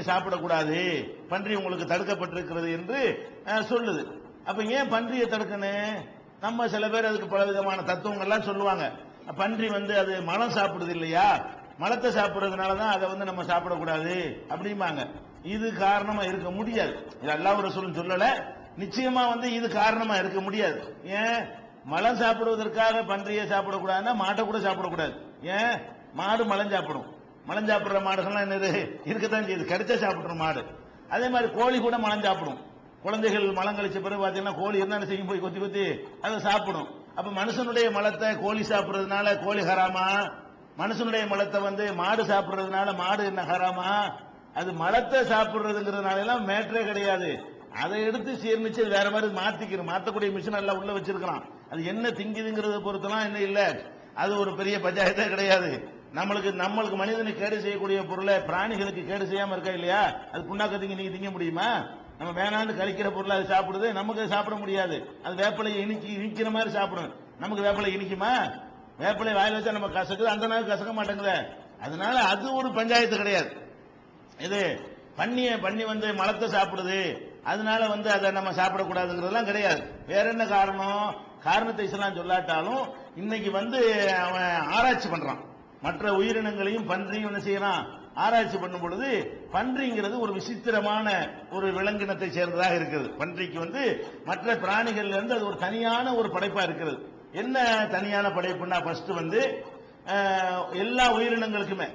சாப்பிடக்கூடாது. பன்றி உங்களுக்கு தடுக்கப்பட்டிருக்கிறது என்று சொல்லுது. அப்ப ஏன் பன்றியை தடுக்கணும் நம்ம சில பேர் அதுக்கு பல விதமான தத்துவங்கள்லாம் சொல்லுவாங்க. பன்றி வந்து அது மலம் சாப்பிடுது இல்லையா? மலத்தை சாப்பிட்றதுனால தான் அதை வந்து நம்ம சாப்பிடக்கூடாது அப்படிம்பாங்க. இது காரணமா இருக்க முடியாது. இது அல்லாஹ் சொல்லும் சொல்லல. நிச்சயமா வந்து இது காரணமா இருக்க முடியாது. ஏன்? மலம் சாப்பிடுவதற்காக பன்றியை சாப்பிடக்கூடாதுன்னா மாட்டை கூட சாப்பிடக்கூடாது. ஏன்? மாடு மலம் சாப்பிடும். மலம் சாப்பிட்ற மாடுகள்லாம் என்னது? இருக்கத்தான் செய்யுது. கடிச்சா சாப்பிட்ற மாடு. அதே மாதிரி கோழி கூட மலம் சாப்பிடும். குழந்தைகள் மலம் கழிச்ச பிறகு பார்த்தீங்கன்னா கோழி என்ன செய்யும்? போய் கொத்தி கொத்தி அதை சாப்பிடும். அப்போ மனுஷனுடைய மலத்தை கோழி சாப்பிட்றதுனால கோழி ஹராமா? மனுஷனுடைய மலத்தை வந்து மாடு சாப்பிட்றதுனால மாடு என்ன ஹராமா? அது மலத்தை சாப்பிட்றதுங்கிறதுனால எல்லாம் மேட்டரே கிடையாது. அதை எடுத்து சீர்மிச்சு வேற மாதிரி மாத்திக்கிறோம் மாத்தக்கூடிய மிஷின் எல்லாம் உள்ள வச்சிருக்கிறான் அது என்ன திங்குதுங்கிறத பொறுத்தெல்லாம் என்ன இல்லை. அது ஒரு பெரிய பஞ்சாயத்தே கிடையாது. நம்மளுக்கு நம்மளுக்கு மனிதனுக்கு கேடு செய்யக்கூடிய பொருளை பிராணிகளுக்கு கேடு செய்யாம இருக்கா இல்லையா? அது புண்ணாக்க நீங்க திங்க முடியுமா? நம்ம வேணான்னு கழிக்கிற பொருளை அது சாப்பிடுது நமக்கு சாப்பிட முடியாது. அது வேப்பிலை இனிக்கி இனிக்கிற மாதிரி சாப்பிடும் நமக்கு வேப்பிலை இனிக்குமா? வேப்பிலை வாயில் வச்சா நம்ம கசக்குது அந்த நாள் கசக்க மாட்டேங்குது. அதனால அது ஒரு பஞ்சாயத்து கிடையாது. இது பன்னிய பன்னி வந்து மலத்தை சாப்பிடுது. அதனால வந்து அதை நம்ம சாப்பிடக்கூடாதுங்கிறதெல்லாம் கிடையாது. வேற என்ன காரணம்? காரணத்தை இஸ்லாம் சொல்லாட்டாலும் இன்னைக்கு வந்து அவன் ஆராய்ச்சி பண்றான். மற்ற உயிரினங்களையும் பன்றியும் என்ன செய்யறான்? ஆராய்ச்சி பண்ணும் பொழுது பன்றிங்கிறது ஒரு விசித்திரமான ஒரு விலங்கினத்தை சேர்ந்ததாக இருக்கிறது பன்றிக்கு வந்து மற்ற பிராணிகள்ல இருந்து அது ஒரு தனியான ஒரு படைப்பா இருக்கிறது என்ன தனியான படைப்புன்னா ஃபர்ஸ்ட் வந்து எல்லா உயிரினங்களுக்குமே.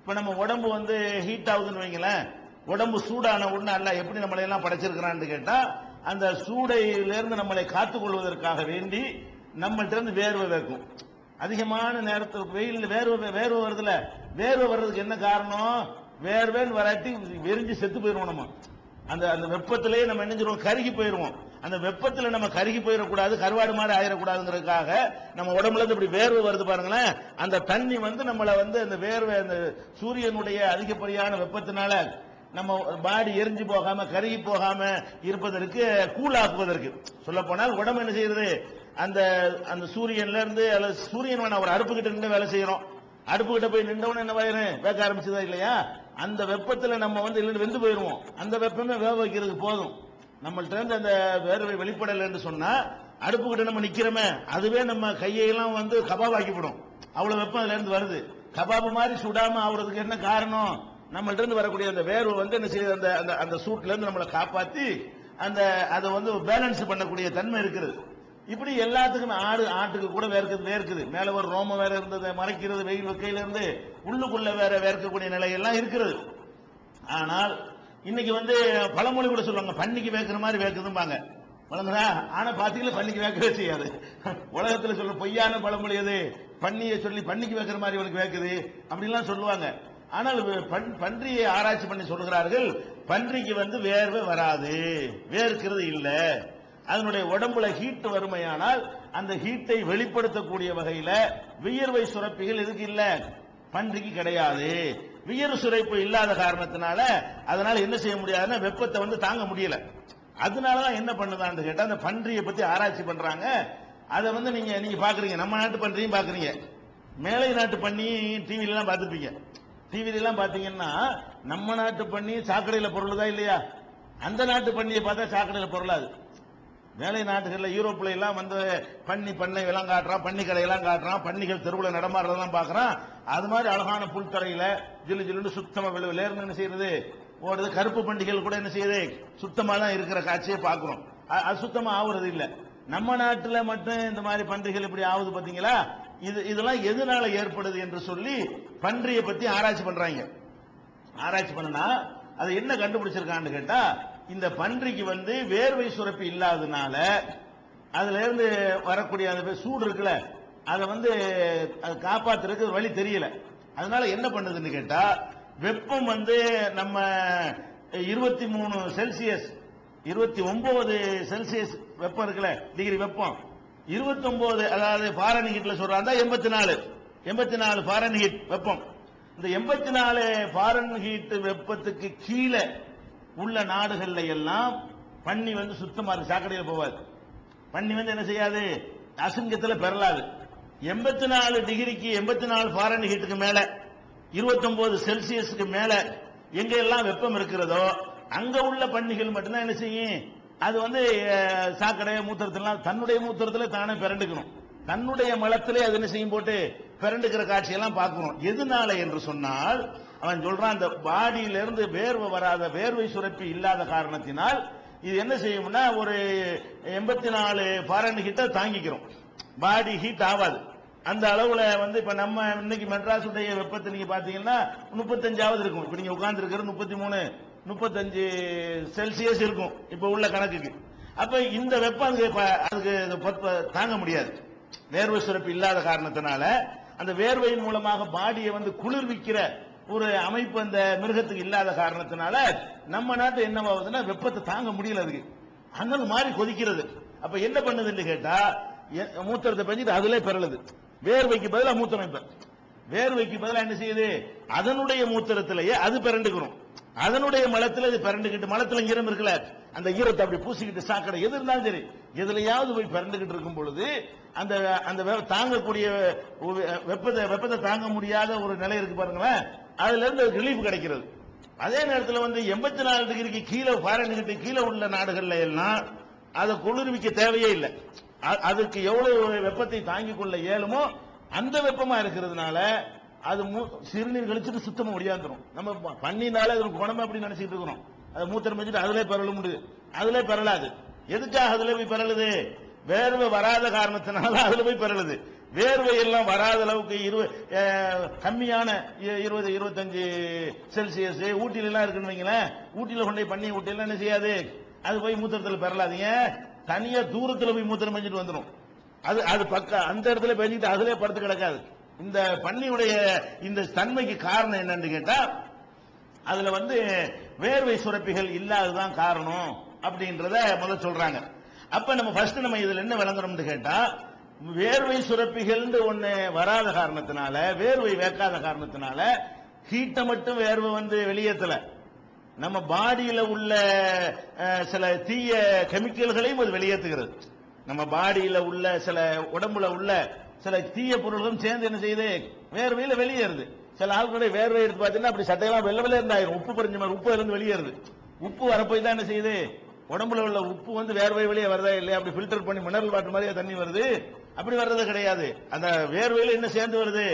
இப்ப நம்ம உடம்பு வந்து ஹீட் ஆகுதுன்னு வைங்களேன் உடம்பு சூடான உடனே அல்ல எப்படி நம்மளை எல்லாம் படைச்சிருக்கிறான்னு கேட்டா அந்த சூடையிலிருந்து நம்மளை காத்துக்கொள்வதற்காக வேண்டி நம்மள்ட்ட இருந்து வேர்வை வைக்கும் அதிகமான நேரத்தில் வெயில் வேர்வை வேர்வை வருதுல வேர்வை வர்றதுக்கு என்ன காரணம்? வேர்வேன்னு வராட்டி வெறிஞ்சு செத்து போயிடுவோம் நம்ம. அந்த அந்த வெப்பத்திலேயே நம்ம என்ன செய்வோம்? கருகி போயிடுவோம். அந்த வெப்பத்தில் நம்ம கருகி போயிடக்கூடாது கருவாடு மாதிரி ஆயிடக்கூடாதுங்கிறதுக்காக நம்ம உடம்புல இருந்து இப்படி வேர்வை வருது பாருங்களேன். அந்த தண்ணி வந்து நம்மளை வந்து அந்த வேர்வை அந்த சூரியனுடைய அதிகப்படியான வெப்பத்தினால நம்ம பாடி எரிஞ்சு போகாம கருகி போகாம இருப்பதற்கு கூலாக்குவதற்கு சொல்ல போனால் உடம்பு என்ன செய்யறது அந்த அந்த சூரியன்ல இருந்து அல்லது சூரியன் வேணா ஒரு அடுப்பு கிட்ட நின்று வேலை செய்யறோம். அடுப்பு கிட்ட போய் நின்றவன என்ன வயிறு வேக்க ஆரம்பிச்சதா இல்லையா? அந்த வெப்பத்துல நம்ம வந்து இல்லைன்னு வெந்து போயிருவோம். அந்த வெப்பமே வேக வைக்கிறதுக்கு போதும். நம்மள்ட்ட இருந்து அந்த வேர்வை வெளிப்படலை என்று சொன்னா அடுப்பு கிட்ட நம்ம நிக்கிறோமே அதுவே நம்ம கையெல்லாம் வந்து கபாப் ஆக்கிவிடும் அவ்வளவு வெப்பம் அதுல இருந்து வருது. கபாபு மாதிரி சுடாம ஆகுறதுக்கு என்ன காரணம்? நம்மள்ட்ட இருந்து வரக்கூடிய அந்த வேர்வை வந்து என்ன செய்யுது? அந்த அந்த அந்த சூட்ல இருந்து நம்மளை காப்பாத்தி அந்த அதை வந்து பேலன்ஸ் பண்ணக்கூடிய தன்மை இருக்குது. இப்படி எல்லாத்துக்கும் ஆடு ஆட்டுக்கு கூட வேர்க்குது வேர்க்குது. மேல ஒரு ரோமம் வேற இருந்தது மறைக்கிறது வெயில் வெக்கையில இருந்து உள்ளுக்குள்ள வேற வேர்க்கக்கூடிய நிலையெல்லாம் இருக்கிறது. ஆனால் இன்னைக்கு வந்து பழமொழி கூட சொல்லுவாங்க பன்னிக்கு வேக்கிற மாதிரி வேக்குதும்பாங்க. வழங்குதா ஆனா பாத்தீங்களா பன்னிக்கு வேக்கவே செய்யாது. உலகத்துல சொல்ற பொய்யான பழமொழி அது பன்னியை சொல்லி பன்னிக்கு வைக்கிற மாதிரி இவனுக்கு வேக்குது அப்படின்லாம் சொல்லுவாங்க. ஆனால் பண் பன்றியை ஆராய்ச்சி பண்ணி சொல்கிறார்கள் பன்றிக்கு வந்து வேர்வை வராது வேர்க்கிறது இல்லை. அதனுடைய உடம்புல ஹீட் வறுமையானால் அந்த ஹீட்டை வெளிப்படுத்தக்கூடிய வகையில வியர்வை சுரப்பிகள் இதுக்கு இல்ல. பன்றிக்கு கிடையாது. வியர் சுரப்பு இல்லாத காரணத்தினால அதனால என்ன செய்ய முடியாதுன்னா வெப்பத்தை வந்து தாங்க முடியல. அதனாலதான் என்ன பண்ணுதான்னு கேட்டா அந்த பன்றியை பத்தி ஆராய்ச்சி பண்றாங்க. அதை வந்து நீங்க நீங்க பாக்குறீங்க. நம்ம நாட்டு பன்றியும் பாக்குறீங்க. மேலை நாட்டு பண்ணி டிவில எல்லாம் பார்த்துப்பீங்க டிவில எல்லாம் பாத்தீங்கன்னா நம்ம நாட்டு பண்ணி சாக்கடையில பொருள் தான் இல்லையா? அந்த நாட்டு பண்ணியை பார்த்தா சாக்கடையில பொருளாது. மேலை நாட்டுகளில் யூரோப்ல எல்லாம் வந்து பண்ணி பண்ணை எல்லாம் காட்டுறான் பண்ணி கடையெல்லாம் காட்டுறான் பன்னிகள் தெருவில் நடமாடுறதெல்லாம் பார்க்குறான் அது மாதிரி அழகான புல்தரையில் ஜில்லு ஜில்லுன்னு சுத்தமா விளைவு என்ன செய்யறது? ஓடுது. கருப்பு பண்டிகைகள் கூட என்ன செய்யுது? சுத்தமாக தான் இருக்கிற காட்சியை பார்க்குறோம் அது சுத்தமாக ஆகுறது இல்லை. நம்ம நாட்டில் மட்டும் இந்த மாதிரி பன்றிகள் இப்படி ஆகுது பார்த்தீங்களா இது இதெல்லாம் எதனால ஏற்படுது என்று சொல்லி பன்றியை பற்றி ஆராய்ச்சி பண்ணுறாங்க ஆராய்ச்சி பண்ணனா அதை என்ன கண்டுபிடிச்சிருக்கான்னு கேட்டால் இந்த பன்றிக்கு வந்து வேர்வை சுரப்பி இல்லாததுனால அதுல இருந்து வரக்கூடிய அந்த சூடு இருக்குல்ல அதை வந்து அது காப்பாத்துறதுக்கு வழி தெரியல. அதனால என்ன பண்ணுதுன்னு கேட்டா வெப்பம் வந்து நம்ம இருபத்தி மூணு செல்சியஸ் இருபத்தி ஒன்பது செல்சியஸ் வெப்பம் இருக்குல்ல டிகிரி வெப்பம். இருபத்தி ஒன்பது அதாவது ஃபாரன்ஹீட்ல சொல்றாங்க எண்பத்தி நாலு. எண்பத்தி நாலு ஃபாரன்ஹீட் வெப்பம். இந்த எண்பத்தி நாலு ஃபாரன்ஹீட் வெப்பத்துக்கு கீழே உள்ள நாடுகள்ல எல்லாம் பன்னி வந்து சுத்தமா இருக்கு. சாக்கடையில் போவாது. பன்னி வந்து என்ன செய்யாது? அசிங்கத்துல பெறலாது. எண்பத்தி நாலு டிகிரிக்கு எண்பத்தி நாலு ஃபாரன் ஹீட்டுக்கு மேல இருபத்தொன்பது செல்சியஸுக்கு மேல எங்க எல்லாம் வெப்பம் இருக்கிறதோ அங்க உள்ள பன்னிகள் மட்டும்தான் என்ன செய்யும்? அது வந்து சாக்கடை மூத்திரத்திலாம் தன்னுடைய மூத்திரத்துல தானே பிறண்டுக்கணும். தன்னுடைய மலத்திலே அது என்ன செய்யும் போட்டு பிறண்டுக்கிற காட்சியெல்லாம் பார்க்கணும். எதனால என்று சொன்னால் அவன் சொல்றான் அந்த பாடியிலிருந்து வேர்வை வராத வேர்வை சுரப்பி இல்லாத காரணத்தினால் இது என்ன செய்யும்னா ஒரு எண்பத்தி நாலு ஃபாரன் ஹீட்டை தாங்கிக்கிறோம். பாடி ஹீட் ஆகாது. அந்த அளவுல வந்து இப்ப நம்ம இன்னைக்கு மெட்ராஸுடைய வெப்பத்தை நீங்க பாத்தீங்கன்னா முப்பத்தஞ்சாவது இருக்கும். இப்ப நீங்க உட்கார்ந்து இருக்கிறது முப்பத்தி மூணு முப்பத்தஞ்சு செல்சியஸ் இருக்கும் இப்ப உள்ள கணக்குக்கு. அப்ப இந்த வெப்பம் அதுக்கு அதுக்கு தாங்க முடியாது. வேர்வை சுரப்பு இல்லாத காரணத்தினால அந்த வேர்வையின் மூலமாக பாடியை வந்து குளிர்விக்கிற ஒரு அமைப்பு அந்த மிருகத்துக்கு இல்லாத காரணத்தினால நம்ம நாட்டு என்னவாகுதுன்னா வெப்பத்தை தாங்க முடியல அதுக்கு. அனல் மாதிரி கொதிக்கிறது. அப்ப என்ன பண்ணுதுன்னு கேட்டா எ- மூத்திரத்தை பெஞ்சிட்டு அதுல பெறலுது. வேர்வைக்கு பதிலா மூத்திரம் இப்ப. வேர்வைக்கு பதிலா என்ன செய்யுது? அதனுடைய மூத்திரத்திலேயே அது பிறண்டுக்கணும். அதனுடைய மலத்துல இது பிறண்டுக்கிட்டு மலத்துல ஈரம் இருக்கல அந்த ஈரத்தை அப்படி பூசிக்கிட்டு சாக்கடை எது இருந்தாலும் சரி எதுலையாவது போய் பிறந்துகிட்டு இருக்கும் பொழுது அந்த அந்த தாங்கக்கூடிய வெப்பத்தை வெப்பத்தை தாங்க முடியாத ஒரு நிலை இருக்கு பாருங்களேன் அதுல இருந்து ரிலீஃப் கிடைக்கிறது. அதே நேரத்தில் வந்து எண்பத்தி நாலு டிகிரிக்கு கீழே ஃபாரன்ஹீட் கீழே உள்ள நாடுகள்ல எல்லாம் அதை குளிர்விக்க தேவையே இல்லை. அதுக்கு எவ்வளவு வெப்பத்தை தாங்கிக் கொள்ள இயலுமோ அந்த வெப்பமா இருக்கிறதுனால அது சிறுநீர் கழிச்சுட்டு சுத்தமாக முடியாந்துரும் நம்ம ப- அது குணமா அப்படி நினைச்சிட்டு இருக்கிறோம். அது மூத்திரம் வச்சுட்டு அதுல பெறல முடியுது அதுல பெறலாது. எதுக்காக அதுல போய் பெறலுது? வேர்வை வராத காரணத்தினால அதுல போய் பெறலுது. வேர்வை எல்லாம் வராத அளவுக்கு இருபது கம்மியான இருபது இருபத்தஞ்சு செல்சியஸ் ஊட்டில எல்லாம் இருக்குன்னு வைங்களேன் ஊட்டியில கொண்டு போய் பண்ணி ஊட்டில என்ன செய்யாது? அது போய் மூத்திரத்தில் பெறலாதீங்க தனியா தூரத்தில் போய் மூத்திரம் பெஞ்சிட்டு வந்துடும் அது அது பக்கம் அந்த இடத்துல பெஞ்சிட்டு அதுலயே படுத்து கிடக்காது. இந்த பன்னியுடைய இந்த தன்மைக்கு காரணம் என்னன்னு கேட்டா அதுல வந்து வேர்வை சுரப்பிகள் இல்லாததான் காரணம் அப்படின்றத முதல் சொல்றாங்க. அப்ப நம்ம ஃபர்ஸ்ட் நம்ம இதுல என்ன விளங்குறோம்னு கேட்டா வேர்வை சுரப்பிகள் ஒண்ணு வராத காரணத்தினால வேர்வை வேக்காத காரணத்தினால ஹீட்டை மட்டும் வேர்வை வந்து வெளியேற்றல நம்ம பாடியில உள்ள சில தீய கெமிக்கல்களையும் அது வெளியேற்றுகிறது நம்ம பாடியில உள்ள சில உடம்புல உள்ள சில தீய பொருள்களும் சேர்ந்து என்ன செய்யுது? வேர்வையில வெளியேறுது. சில ஆட்களுடைய வேர்வை எடுத்து பார்த்தீங்கன்னா அப்படி சட்டையெல்லாம் வெள்ள வெள்ள இருந்தாயிரும். உப்பு பறிஞ்ச மாதிரி உப்பு இருந்து வெளியேறுது. உப்பு வரப்போய் தான் என்ன செய்யுது? உடம்புல உள்ள உப்பு வந்து வேர்வை வெளியே வரதா இல்லையா? அப்படி ஃபில்டர் பண்ணி மினரல் வாட்டர் மாதிரியே தண்ணி வருது. அப்படி வர்றது கிடையாது. அந்த வேர்வையில என்ன சேர்ந்து வருது?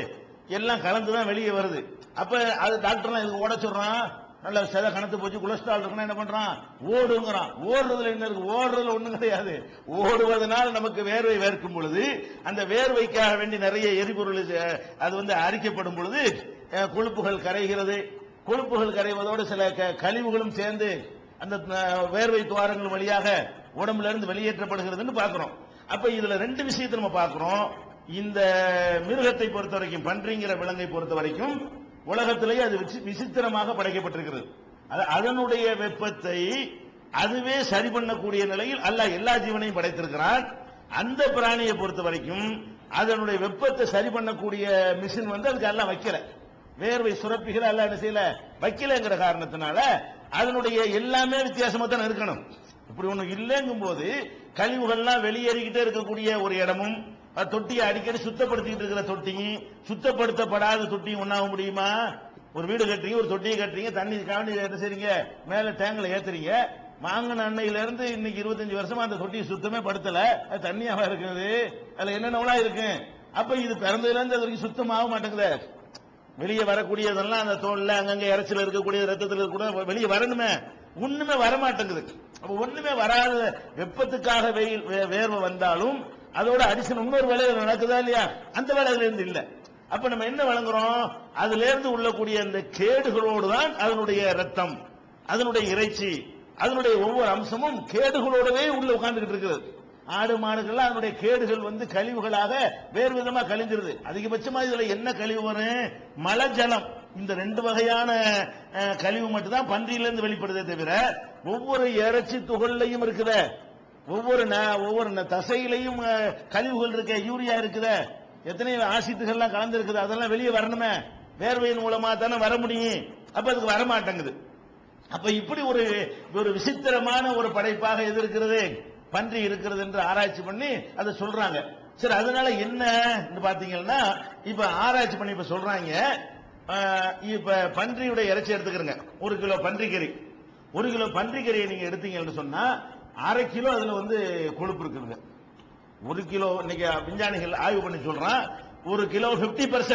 எல்லாம் கலந்து தான் வெளியே வருது. அப்ப அது டாக்டர்லாம் இதுக்கு உடச்சிடுறான் நல்ல சில கணத்து போச்சு கொலஸ்ட்ரால் இருக்குன்னா என்ன பண்றான்? ஓடுங்கிறான். ஓடுறதுல என்ன இருக்கு? ஓடுறதுல ஒண்ணும் கிடையாது. ஓடுவதனால் நமக்கு வேர்வை வேர்க்கும் பொழுது அந்த வேர்வைக்காக வேண்டி நிறைய எரிபொருள் அது வந்து அரிக்கப்படும் பொழுது கொழுப்புகள் கரைகிறது. கொழுப்புகள் கரைவதோடு சில க- கழிவுகளும் சேர்ந்து அந்த வேர்வை துவாரங்கள் வழியாக உடம்புல இருந்து வெளியேற்றப்படுகிறதுன்னு பாக்குறோம் அப்ப இதுல ரெண்டு விஷயத்தை நம்ம பாக்குறோம் இந்த மிருகத்தை பொறுத்த வரைக்கும் பன்றிங்கிற விலங்கை பொறுத்த வரைக்கும் உலகத்திலேயே அது விசித்திரமாக படைக்கப்பட்டிருக்கிறது. அது- அதனுடைய வெப்பத்தை அதுவே சரி பண்ணக்கூடிய நிலையில் அல்ல எல்லா ஜீவனையும் படைத்திருக்கிறான். அந்த பிராணியை பொறுத்த வரைக்கும் அதனுடைய வெப்பத்தை சரி பண்ணக்கூடிய மிஷின் வந்து அதுக்கு எல்லாம் வைக்கல. வேர்வை சுரப்பிகள் எல்லாம் என்ன செய்யல? வைக்கலங்கிற காரணத்தினால அதனுடைய எல்லாமே வித்தியாசமா தான் இருக்கணும். இப்படி ஒண்ணு இல்லைங்கும் போது கழிவுகள்லாம் வெளியேறிக்கிட்டே இருக்கக்கூடிய ஒரு இடமும் தொட்டியை அடிக்கடி சுத்தப்படுத்திட்டு இருக்கிற தொட்டியும் சுத்தப்படுத்தப்படாத தொட்டியும் ஒன்றாக முடியுமா? ஒரு வீடு கட்டுறீங்க ஒரு தொட்டியை கட்டுறீங்க தண்ணி காவணி என்ன செய்றீங்க? மேல டேங்கில் ஏத்துறீங்க. வாங்கின அன்னையில இருந்து இன்னைக்கு இருபத்தஞ்சு வருஷமா அந்த தொட்டியை சுத்தமே படுத்தல. அது தண்ணியாவா இருக்குது? அதுல என்னென்னலாம் இருக்கு? அப்ப இது பிறந்ததுல இருந்து அது வரைக்கும் சுத்தமாக மாட்டேங்குதே. வெளியே வரக்கூடியதெல்லாம் அந்த தோல்ல அங்கங்க இறைச்சல் இருக்கக்கூடிய ரத்தத்தில் கூட வெளியே வரணுமே. ஒண்ணுமே வர மாட்டேங்குது அப்ப ஒண்ணுமே வராத வெப்பத்துக்காக வெயில் வே- வேர்வை வந்தாலும் அதோட அடிஷன் இன்னொரு வேலைகள் நடக்குதா இல்லையா? அந்த வேலைகள் இருந்து இல்லை. அப்ப நம்ம என்ன வழங்குறோம்? அதுல இருந்து உள்ளக்கூடிய அந்த கேடுகளோடு தான் அதனுடைய ரத்தம் அதனுடைய இறைச்சி அதனுடைய ஒவ்வொரு அம்சமும் கேடுகளோடவே உள்ள உட்கார்ந்துகிட்டு இருக்குது. ஆடு மாடுகள்லாம் அதனுடைய கேடுகள் வந்து கழிவுகளாக வேறு விதமா கழிஞ்சிருது. அதிகபட்சமா இதுல என்ன கழிவு வரும்? மழை ஜலம் இந்த ரெண்டு வகையான கழிவு மட்டும் தான் பன்றியிலிருந்து வெளிப்படுதே தவிர ஒவ்வொரு இறைச்சி துகள்லையும் இருக்கிற ஒவ்வொரு ஒவ்வொரு தசையிலையும் கழிவுகள் இருக்க யூரியா இருக்குத. எத்தனை ஆசித்துகள்லாம் கலந்து இருக்குது அதெல்லாம் வெளியே வரணுமே. வேர்வையின் மூலமா தானே வர முடியும். அப்ப அதுக்கு வர மாட்டேங்குது அப்ப இப்படி ஒரு ஒரு விசித்திரமான ஒரு படைப்பாக எது இருக்கிறது? பன்றி இருக்கிறது என்று ஆராய்ச்சி பண்ணி அதை சொல்றாங்க. சரி அதனால என்ன பாத்தீங்கன்னா இப்ப ஆராய்ச்சி பண்ணி இப்ப சொல்றாங்க. இப்ப பன்றியுடைய இறைச்சி எடுத்துக்கிறங்க. ஒரு கிலோ பன்றிக்கறி. ஒரு கிலோ பன்றிக்கறியை நீங்க எடுத்தீங்கன்னு சொன்னா அரை கிலோ அதுல வந்து கொழுப்பு இருக்குதுங்க. ஒரு கிலோ இன்னைக்கு விஞ்ஞானிகள் ஆய்வு பண்ணி சொல்றான் ஒரு கிலோ 50%